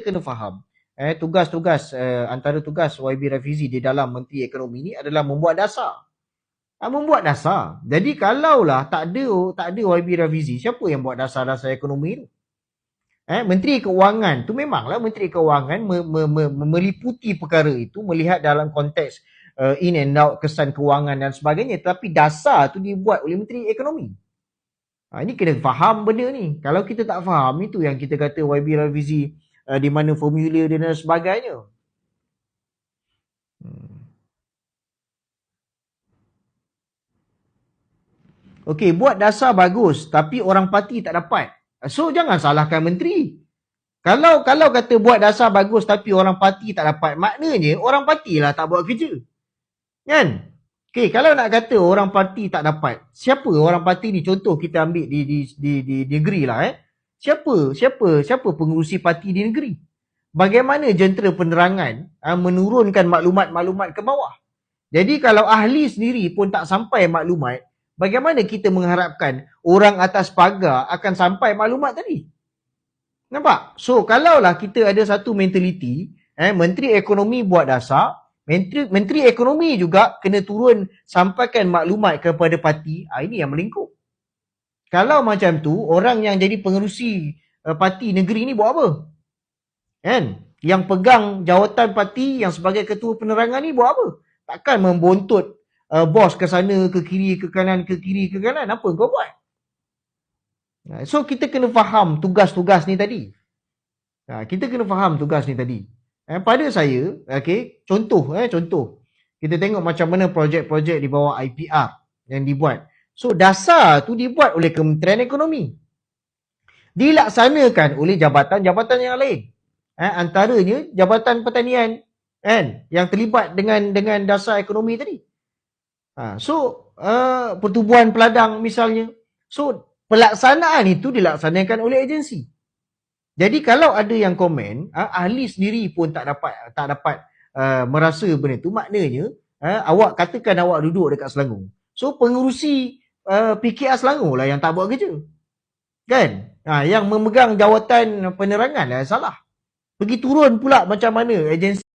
kena faham eh tugas-tugas uh, antara tugas YB Rafizi di dalam Menteri Ekonomi ni adalah membuat dasar. Ha, membuat dasar. Jadi kalaulah tak ada tak ada YB Rafizi, siapa yang buat dasar-dasar ekonomi tu? Eh, Menteri Keuangan tu memanglah Menteri Keuangan me, me, me, meliputi perkara itu melihat dalam konteks uh, in and out kesan kewangan dan sebagainya tapi dasar tu dibuat oleh Menteri Ekonomi. Ha, ini kena faham benda ni. Kalau kita tak faham itu yang kita kata YB Rafizi uh, di mana formula dia dan sebagainya. Hmm. Okey, buat dasar bagus tapi orang parti tak dapat. So jangan salahkan menteri. Kalau kalau kata buat dasar bagus tapi orang parti tak dapat, maknanya orang parti lah tak buat kerja. Kan? Okey, kalau nak kata orang parti tak dapat, siapa orang parti ni contoh kita ambil di di di, di negeri lah eh. Siapa? Siapa? Siapa pengurusi parti di negeri? Bagaimana jentera penerangan ha, menurunkan maklumat-maklumat ke bawah? Jadi kalau ahli sendiri pun tak sampai maklumat, bagaimana kita mengharapkan orang atas pagar akan sampai maklumat tadi? Nampak? So, kalaulah kita ada satu mentaliti, eh, Menteri Ekonomi buat dasar, Menteri, Menteri Ekonomi juga kena turun sampaikan maklumat kepada parti, ah, ini yang melingkup. Kalau macam tu, orang yang jadi pengerusi uh, parti negeri ni buat apa? Kan? Yang pegang jawatan parti yang sebagai ketua penerangan ni buat apa? Takkan membontut uh, bos ke sana, ke kiri, ke kanan, ke kiri, ke kanan. Apa kau buat? So kita kena faham tugas-tugas ni tadi. Kita kena faham tugas ni tadi. Eh, pada saya, okay, contoh, eh, contoh. Kita tengok macam mana projek-projek di bawah IPR yang dibuat. So dasar tu dibuat oleh Kementerian Ekonomi. Dilaksanakan oleh jabatan-jabatan yang lain. Eh, antaranya Jabatan Pertanian kan yang terlibat dengan dengan dasar ekonomi tadi. Ha, so uh, pertubuhan peladang misalnya. So pelaksanaan itu dilaksanakan oleh agensi. Jadi kalau ada yang komen, uh, ahli sendiri pun tak dapat tak dapat uh, merasa benda itu, maknanya uh, awak katakan awak duduk dekat Selangor. So pengurusi uh, PKR Selangor lah yang tak buat kerja. Kan? Ha, yang memegang jawatan penerangan lah salah. Pergi turun pula macam mana agensi